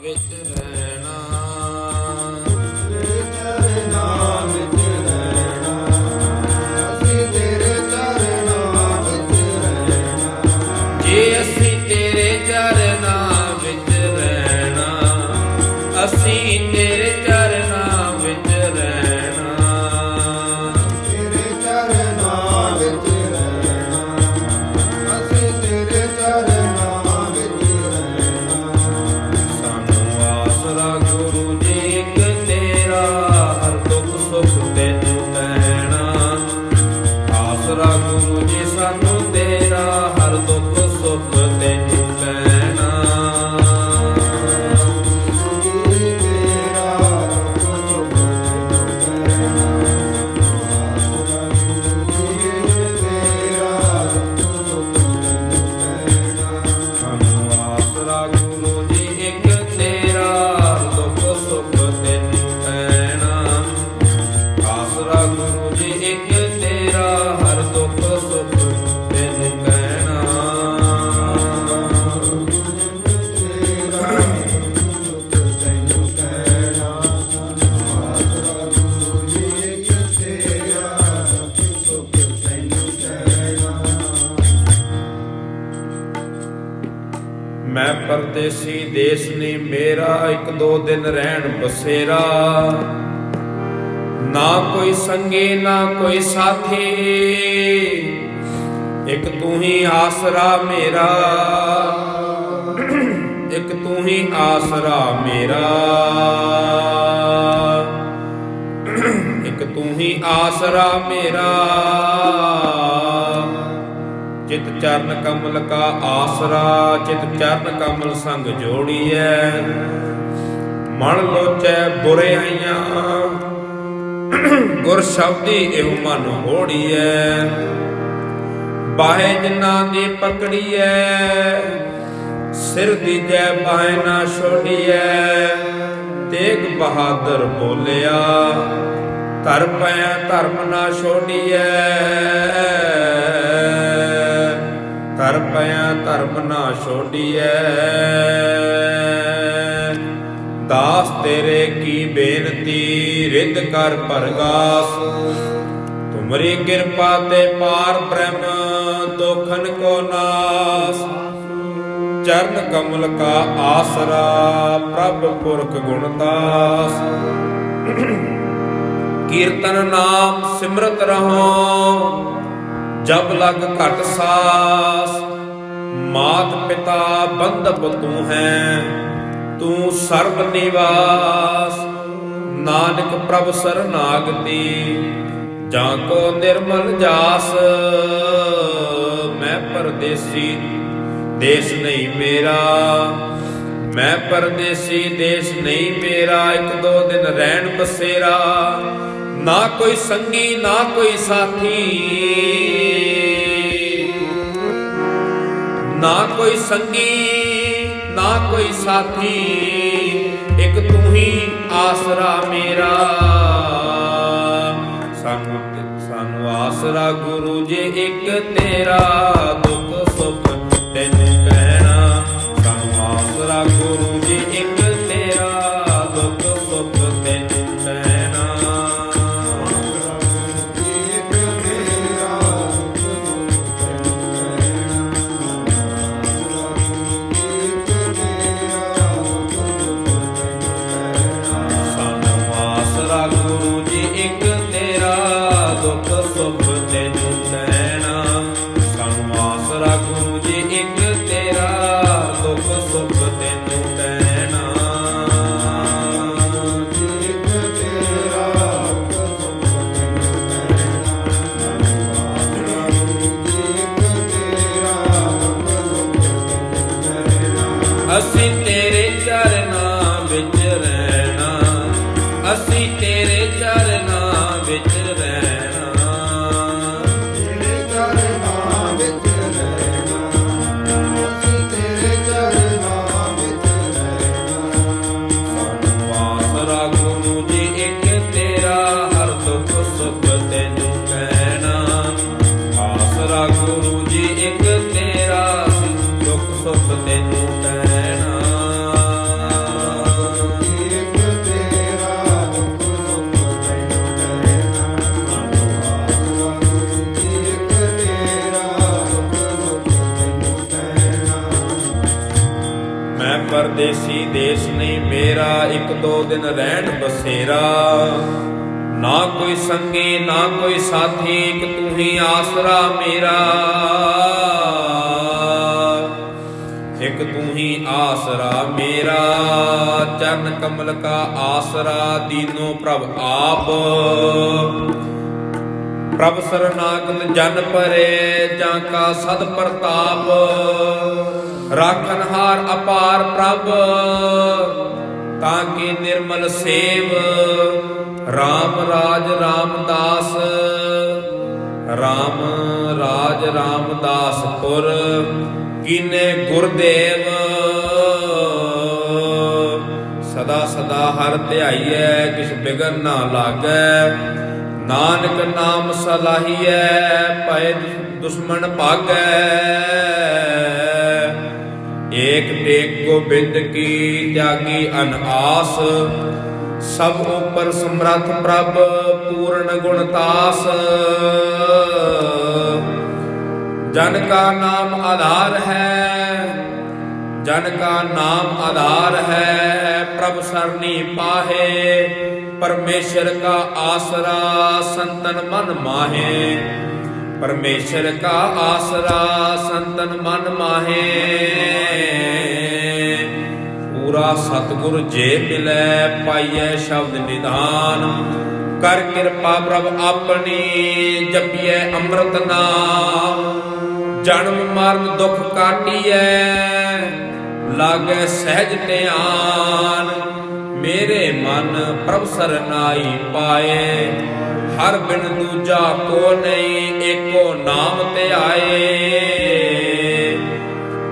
ਵਿੱਚ ਰਹਿਣਾ। ਦੋ ਦਿਨ ਰਹਿਣ ਬਸੇਰਾ। ਨਾ ਕੋਈ ਸੰਗੇ, ਨਾ ਕੋਈ ਸਾਥੀ। ਇੱਕ ਤੂੰ ਹੀ ਆਸਰਾ ਮੇਰਾ। ਇੱਕ ਤੂੰ ਹੀ ਆਸਰਾ ਮੇਰਾ। ਇੱਕ ਤੂੰ ਹੀ ਆਸਰਾ ਮੇਰਾ। ਚਿਤ ਚਰਨ ਕਮਲ ਕਾ ਆਸਰਾ ਚਿਤ ਚਰਨ ਕਮਲ ਸੰਗ ਜੋੜੀਐ। ਮਨ ਲੋਚੈ ਬੁਰੇ ਆਈਆਂ। ਗੁਰ ਸ਼ਬਦੀ ਇਹ ਮਨ ਹੋੜੀਐ ਬਾਹੇ ਜਿਨ੍ਹਾਂ ਦੀ ਪਕੜੀਐ, ਸਿਰ ਦੀਜੈ ਬਾਹੇ ਨਾ ਛੋੜੀਐ। ਤੇਗ ਬਹਾਦਰ ਬੋਲਿਆ, ਧਰ ਪਿਆ ਧਰਮ ਨਾ ਛੋੜੀਐ। ਧਰ ਪਿਆ ਧਰਮ ਨਾ ਛੋੜੀਐ। ਦਾਸ ਤੇਰੇ ਕੀ ਬੇਨਤੀ? ਰਿੱਧ ਕਰ ਪਰਗਾਸ। ਤੁਮਰੀ ਕਿਰਪਾ ਤੇ ਪਾਰ ਬ੍ਰਹਮ, ਦੁਖਨ ਕੋ ਨਾਸ। ਚਰਨ ਕਮਲ ਕਾ ਆਸਰਾ, ਪ੍ਰਭ ਪੁਰਖ ਗੁਣਦਾਸ ਕੀਰਤਨ ਨਾਮ ਸਿਮਰਤ ਰਹੋ, ਜਬ ਲਗ ਘਟ ਸਾਸ। ਮਾਤ ਪਿਤਾ ਬੰਧਪ ਤੂੰ ਹੈ ਤੂੰ ਸਰਬ ਨਿਵਾਸ, ਨਾਨਕ ਪ੍ਰਭ ਸਰਨਾਗਤੀ ਜਾਂ ਕੋ ਨਿਰਮਲ ਜਾਸ, ਮੈਂ ਪਰਦੇਸੀ, ਦੇਸ਼ ਨਹੀਂ ਮੇਰਾ। ਮੈਂ ਪਰਦੇਸੀ, ਦੇਸ਼ ਨਹੀਂ ਮੇਰਾ, ਇੱਕ ਦੋ ਦਿਨ ਰਹਿਣ ਬਸੇਰਾ। ਨਾ ਕੋਈ ਸੰਗੀ, ਨਾ ਕੋਈ ਸਾਥੀ। ਨਾ ਕੋਈ ਸੰਗੀ ਨਾ ਕੋਈ ਸਾਥੀ, ਇੱਕ ਤੂੰ ਹੀ ਆਸਰਾ ਮੇਰਾ। ਸਾਨੂੰ ਸਾਨੂੰ ਆਸਰਾ ਗੁਰੂ ਜੇ ਇੱਕ ਤੇਰਾ। fuiste ਦਿਨ ਰਹਿਣ ਬਸੇਰਾ। ਨਾ ਕੋਈ ਸੰਗੀ, ਨਾ ਕੋਈ ਸਾਥੀ, ਇੱਕ ਤੂੰ ਹੀ ਆਸਰਾ ਮੇਰਾ। ਇੱਕ ਤੂੰ ਹੀ ਆਸਰਾ ਮੇਰਾ। ਚਰਨ ਕਮਲ ਕਾ ਆਸਰਾ ਦੀਨੋ ਪ੍ਰਭ ਆਪ। ਪ੍ਰਭ ਸਰਨਾਗਤ ਜਨ ਪਰੇ, ਜਾਂ ਕਾ ਸਦ ਪ੍ਰਤਾਪ। ਰਾਖਨ ਹਾਰ ਅਪਾਰ ਪ੍ਰਭ। ਤਾਂ ਕਿ ਨਿਰਮਲ ਸੇਵ। RAM ਰਾਜ ਰਾਮਦਾਸ। RAM ਰਾਜ ਰਾਮਦਾਸਪੁਰ ਕੀਨੇ ਗੁਰਦੇਵ। ਸਦਾ ਸਦਾ ਹਰ ਧਿਆਈਐ ਕਿਛ ਬਿਗਰ ਨਾ ਲਾਗੈ। ਨਾਨਕ ਨਾਮ ਸਲਾਹੀਐ ਪੈ ਦੁਸ਼ਮਣ ਭਾਗੈ। ਏਕ ਟੇਕ ਗੋਬਿੰਦ ਕੀ ਤਿਆਗੀ ਅਨਆਸ, ਸਭ ਉਪਰ ਸਮਰੱਥ ਪ੍ਰਭ ਪੂਰਨ ਗੁਣਤਾਸ ਜਨ ਕਾ ਨਾਮ ਆਧਾਰ ਹੈ, ਜਨ ਕਾ ਨਾਮ ਆਧਾਰ ਹੈ, ਪ੍ਰਭ ਸਰਨੀ ਪਾਹੇ, ਪਰਮੇਸ਼ਰ ਕਾ ਆਸਰਾ ਸੰਤਨ ਮਨ ਮਾਹੇ। ਪਰਮੇਸ਼ਰ ਕਾ ਆਸਰਾ ਸੰਤਨ ਮਨ ਮਾਹੇ। ਪੂਰਾ ਸਤਿਗੁਰ ਜੇ ਮਿਲੈ, ਪਾਈਐ ਸ਼ਬਦ ਨਿਧਾਨ। ਕਰ ਕਿਰਪਾ ਪ੍ਰਭ ਆਪਣੀ, ਜਪੀਐ ਅੰਮ੍ਰਿਤ ਨਾਮ। ਜਨਮ ਮਰਨ ਦੁਖ ਕਾਟੀਐ, ਲਾਗੈ ਸਹਿਜ ਧਿਆਨ। ਮੇਰੇ ਮਨ ਪ੍ਰਭ ਸਰਨਾਈ ਪਾਏ। ਹਰ ਬਿਨ ਦੂਜਾ ਕੋ ਨਹੀਂ, ਏਕੋ ਨਾਮ ਤੇ ਆਏ।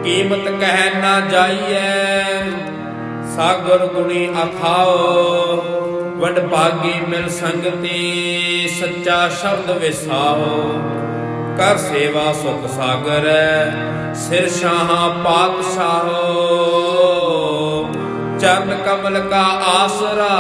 ਕੀਮਤ ਕਹਿ ਨਾ ਜਾਈਐ, ਸਾਗਰ ਗੁਣੀ ਅਥਾਓ। ਵਡ ਭਾਗੀ ਮਿਲ ਸੰਗਤੀ, ਸੱਚਾ ਸ਼ਬਦ ਵਿਸਾਓ। ਕਰ ਸੇਵਾ ਸੁਖ ਸਾਗਰ, ਸਿਰ ਸ਼ਾਹਾਂ ਪਾਤਸ਼ਾਹੋ। ਚਰਨ ਕਮਲ ਕਾ ਆਸਰਾ,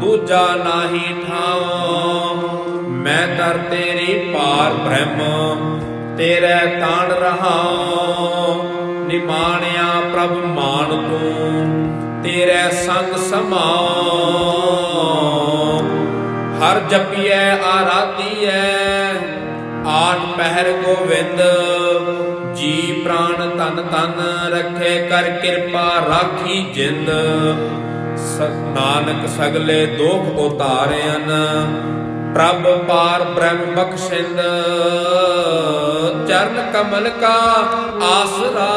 ਦੂਜਾ ਨਾਹੀ ਠਾਉ। ਮੈਂ ਦਰ ਤੇਰੀ ਪਾਰ ਬ੍ਰਹਮ, ਤੇਰੇ ਤਾਣ ਰਹਾਉ। ਨਿਮਾਣਿਆ ਪ੍ਰਭ ਮਾਨ ਤੂੰ, ਤੇਰੇ ਸੰਗ ਸਮਾਉ। ਹਰ ਜਪੀਐ, ਆਰਾਧੀਐ, ਆਠ ਪਹਿਰ ਗੋਵਿੰਦ ਜੀ ਪ੍ਰਾਨ ਤਨ ਤਨ ਰੱਖੇ ਕਰ ਕਿਰਪਾ ਰਾਖੀ ਜਿੰਦ। ਨਾਨਕ ਸਗਲੇ ਦੋਖ ਉਤਾਰਿਆਨ ਪ੍ਰਭ ਪਾਰ ਬ੍ਰਹਮ ਬਖਸ਼ਿੰਦ। ਚਰਨ ਕਮਲ ਕਾ ਆਸਰਾ।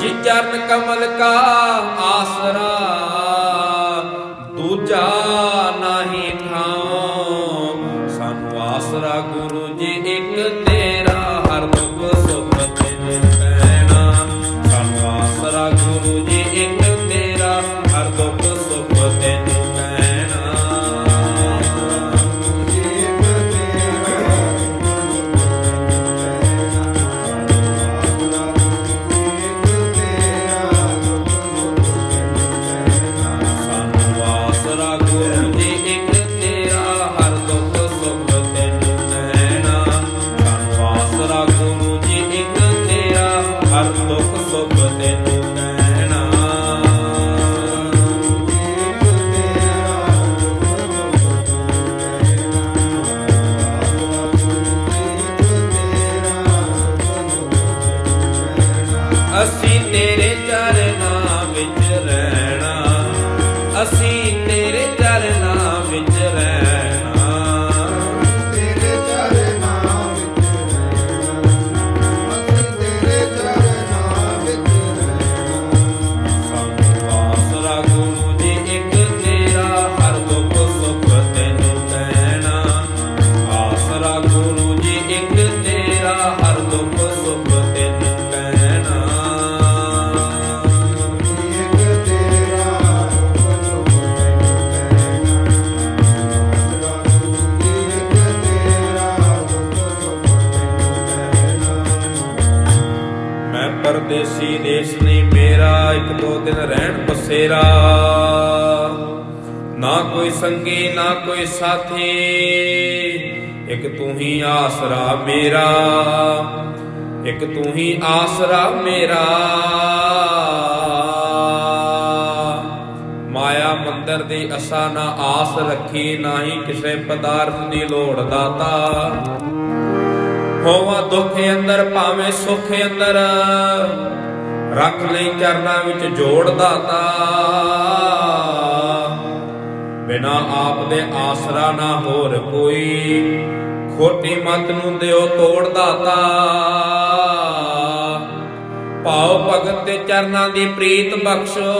ਜੀ ਚਰਨ ਕਮਲ ਕਾ ਆਸਰਾ। ਦੂਜਾ ਰਹਿਣ ਨਾ ਕੋਈ ਸੰਗੀ, ਨਾ ਕੋਈ ਸਾਥੀ, ਇੱਕ ਤੂੰ ਹੀ ਆਸਰਾ ਮੇਰਾ। ਇੱਕ ਤੂੰ ਹੀ ਆਸਰਾ ਮੇਰਾ। ਮਾਇਆ ਮੰਦਰ ਦੀ ਅਸਾ ਨਾ ਆਸ ਰੱਖੀ, ਨਾ ਹੀ ਕਿਸੇ ਪਦਾਰਥ ਦੀ ਲੋੜ ਦਾਤਾ ਹੋਵਾ ਦੁੱਖ ਅੰਦਰ, ਭਾਵੇਂ ਸੁੱਖ ਅੰਦਰ। ਰੱਖ ਲਈ ਚਰਨਾਂ ਵਿੱਚ ਜੋੜ ਦਾਤਾ ਬਿਨਾ ਆਪ ਦੇ ਆਸਰਾ ਨਾ ਹੋਰ ਕੋਈ। ਖੋਟੀ ਮਤ ਨੂੰ ਦਿਓ ਤੋੜ ਦਾਤਾ ਭਾਉ ਭਗਤ ਤੇ ਚਰਨਾਂ ਦੀ ਪ੍ਰੀਤ ਬਖਸ਼ੋ।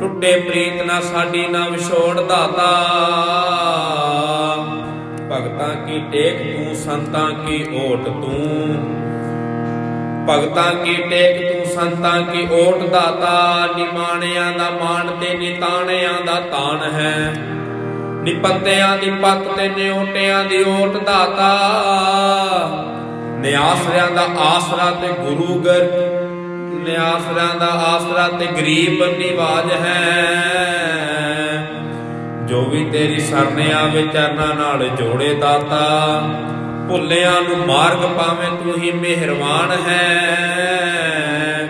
ਟੁੱਟੇ ਪ੍ਰੀਤ ਨਾ ਸਾਡੀ ਨਾ ਵਿਛੋੜ ਦਾਤਾ ਭਗਤਾਂ ਕੀ ਟੇਕ ਤੂੰ, ਸੰਤਾਂ ਕੀ ਓਟ ਤੂੰ। ਭਗਤਾਂ ਕੀ ਟੇਕ ਤੂੰ ਸੰਤਾਂ ਕੀ ਓਟ ਦਾਤਾ? ਨਿਮਾਣਿਆਂ ਦਾ ਮਾਣ ਤੇ ਨਿਤਾਣਿਆਂ ਦਾ ਤਾਣ ਹੈ। ਨਿਪੱਤਿਆਂ ਦੀ ਪੱਤ ਤੇ ਨਿਉਟਿਆਂ ਦੀ ਓਟ ਦਾਤਾ। ਨਿਆਸਰਿਆਂ ਦਾ ਆਸਰਾ ਤੇ ਗੁਰੂ ਗਰ ਨਿਆਸਰਿਆਂ ਦਾ ਆਸਰਾ ਤੇ ਗਰੀਬ ਨਿਵਾਜ ਹੈ। ਜੋ ਵੀ ਤੇਰੀ ਸਰਨਿਆਂ ਆਵੇ ਨਾਲ ਜੋੜੇ ਦਾਤਾ ਭੁੱਲਿਆਂ ਨੂੰ ਮਾਰਗ ਪਾਵੇਂ ਤੂੰ ਹੀ ਮਿਹਰਬਾਨ ਹੈ।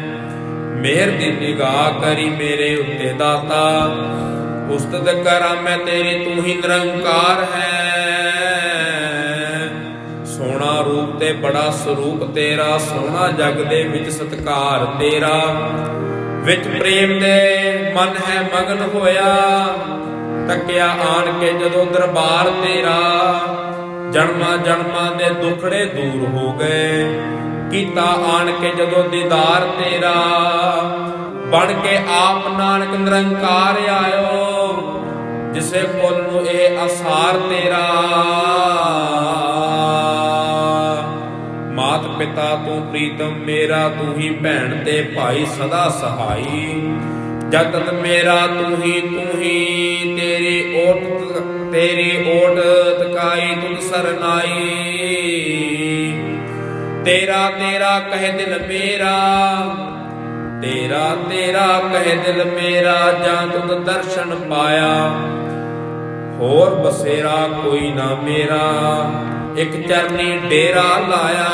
ਮਿਹਰ ਦੀ ਨਿਗਾਹ ਕਰੀ ਮੇਰੇ ਉੱਤੇ ਦਾਤਾ। ਉਸਤਤ ਕਰਾਂ ਮੈਂ ਤੇਰੀ ਤੂੰ ਹੀ ਨਿਰੰਕਾਰ ਹੈ। ਸੋਹਣਾ ਰੂਪ ਤੇ ਬੜਾ ਸਰੂਪ ਤੇਰਾ, ਸੋਹਣਾ ਜਗ ਦੇ ਵਿੱਚ ਸਤਕਾਰ ਤੇਰਾ। ਵਿੱਚ ਪ੍ਰੇਮ ਦੇ ਮਨ ਹੈ ਮਗਨ ਹੋਇਆ। ਤੱਕਿਆ ਆਣ ਕੇ ਜਦੋਂ ਦਰਬਾਰ ਤੇਰਾ ਜਨਮਾਂ ਜਨਮਾਂ ਦੇ ਦੁਖੜੇ ਦੂਰ ਹੋ ਗਏ। ਕੀਤਾ ਆਣ ਕੇ ਜਦੋਂ ਦੀਦਾਰ ਤੇਰਾ, ਬਣ ਕੇ ਆਪ ਨਾਨਕ ਨਿਰੰਕਾਰ ਆਇਓ, ਜਿਸੇ ਕੁਲ ਨੂੰ ਇਹ ਅਸਾਰ ਤੇਰਾ। ਮਾਤ ਪਿਤਾ ਤੂੰ ਪ੍ਰੀਤਮ, ਮੇਰਾ ਤੂੰ ਹੀ ਭੈਣ ਤੇ ਭਾਈ ਸਦਾ ਸਹਾਈ। ਜਗਤ ਮੇਰਾ ਤੂੰ ਹੀ ਤੂੰ ਹੀ, ਤੇਰੀ ਓਟ ਤੇਰੀ ਸਰਨਾਈ ਤੇਰਾ ਤੇਰਾ ਕਹਿ ਦਿਲ ਮੇਰਾ, ਤੇਰਾ ਤੇਰਾ ਕਹਿ ਦਿਲ ਮੇਰਾ, ਜਾਂ ਤੁਧ ਦਰਸ਼ਨ ਪਾਇਆ। ਹੋਰ ਬਸੇਰਾ ਕੋਈ ਨਾ ਮੇਰਾ, ਇੱਕ ਚਰਨੀ ਡੇਰਾ ਲਾਇਆ।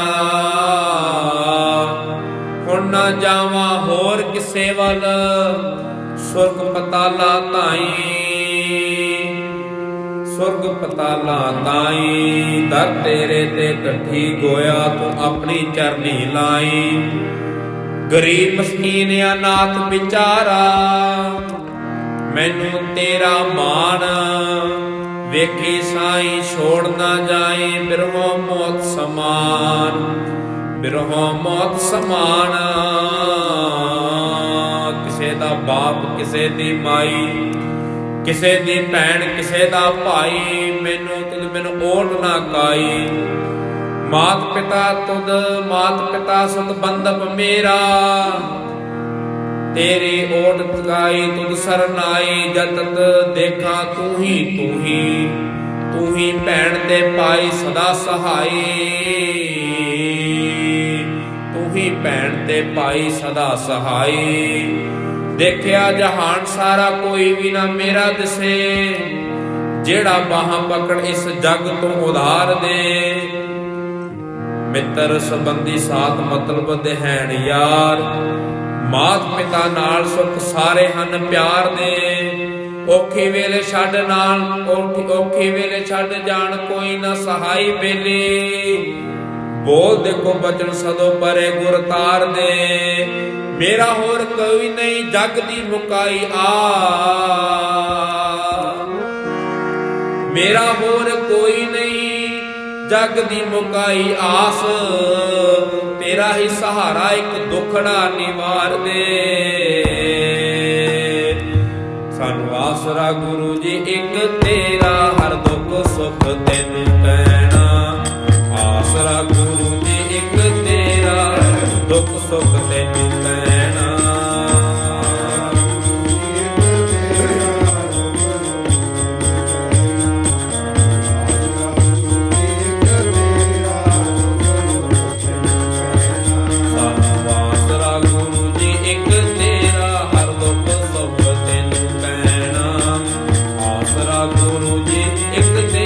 ਹੁਣ ਨਾ ਜਾਵਾਂ ਹੋਰ ਕਿਸੇ ਵੱਲ, ਸੁਰਗ ਪਤਾਲਾ ਤਾਈ। ਸੁਰਗ ਪਤਾਲਾ ਤਾਈ, ਦਰ ਤੇਰੇ ਤੇ ਟੱਠੀ ਗੋਇਆ, ਤੂੰ ਆਪਣੀ ਚਰਨੀ ਲਾਈ। ਗਰੀਬ ਮਸਕੀਨ ਅਨਾਥ ਵਿਚਾਰਾ, ਮੈਨੂੰ ਤੇਰਾ ਮਾਣ। ਵੇਖੀ ਸਾਈ ਛੋੜ ਨਾ ਜਾਏ ਬਿਰਹੋ ਮੌਤ ਸਮਾਨ, ਬਿਰਹੋ ਮੌਤ ਸਮਾਨ। ਕਿਸੇ ਦਾ ਬਾਪ, ਕਿਸੇ ਦੀ ਮਾਈ ਕਿਸੇ ਦੀ ਭੈਣ ਕਿਸੇ ਦਾ ਭਾਈ, ਮੈਨੂੰ ਤੁਧ ਮੈਨੂੰ ਓਟ ਨਾ ਕਾਈ। ਮਾਤ ਪਿਤਾ ਤੁਧ, ਮਾਤ ਪਿਤਾ ਸਤ ਬੰਧਪ ਮੇਰਾ। ਤੇਰੀ ਓਟ ਤਗਾਈ ਤੁਧ ਸਰਨਾਈ ਜਤਤ ਦੇਖਾਂ ਤੂੰ ਹੀ ਤੂੰ ਹੀ। ਤੂੰ ਹੀ ਭੈਣ ਤੇ ਪਾਈ ਸਦਾ ਸਹਾਈ। ਤੂੰ ਹੀ ਭੈਣ ਤੇ ਪਾਈ ਸਦਾ ਸਹਾਈ। ਦੇਖਿਆ ਜਹਾਨ ਸਾਰਾ ਕੋਈ ਵੀ ਨਾ ਮੇਰਾ ਦਿਸੇ। ਜਿਹੜਾ ਬਾਹਾਂ ਪਕੜ ਇਸ ਜਗ ਤੋਂ ਉਧਾਰ ਦੇ। ਮਿੱਤਰ ਸੰਬੰਧੀ ਸਾਥ ਮਤਲਬ ਦੇ ਹੈਣ ਯਾਰ। ਮਾਤ ਪਿਤਾ ਨਾਲ ਸੁਖ ਸਾਰੇ ਹਨ ਪਿਆਰ ਦੇ। ਔਖੇ ਵੇਲੇ ਛੱਡ ਨਾਲ, ਔਖੀ ਵੇਲੇ ਛੱਡ ਜਾਣ ਕੋਈ ਨਾ ਸਹਾਈ ਬੇਲੀ। ਬੋਲ ਦੇਖੋ ਬਚਨ ਸਦੋ ਪਰੇ ਗੁਰ ਤਾਰ ਦੇ। ਮੇਰਾ ਹੋਰ ਕੋਈ ਨਹੀਂ, ਜਗ ਦੀ ਮੁਕਾਈ ਆ। ਮੇਰਾ ਹੋਰ ਕੋਈ ਨਹੀਂ, ਜਗ ਦੀ ਮੁਕਾਈ ਆਸ। ਤੇਰਾ ਹੀ ਸਹਾਰਾ ਇੱਕ ਦੁਖੜਾ ਨਿਵਾਰ ਦੇ। ਸਾਨੂੰ ਆਸਰਾ ਗੁਰੂ ਜੀ, ਇੱਕ ਤੇਰਾ ਹਰ ਦੁੱਖ ਸੁੱਖ ਤੈਨੂੰ ਕਹਿਣਾ ਆਸਰਾ ਗੁਰੂ ਜੀ, ਇੱਕ ਤੇਰਾ ਦੁੱਖ ਸੁੱਖ ਤੈਨੂੰ ਆਸਰਾ ਗੁਰੂ ਜੀ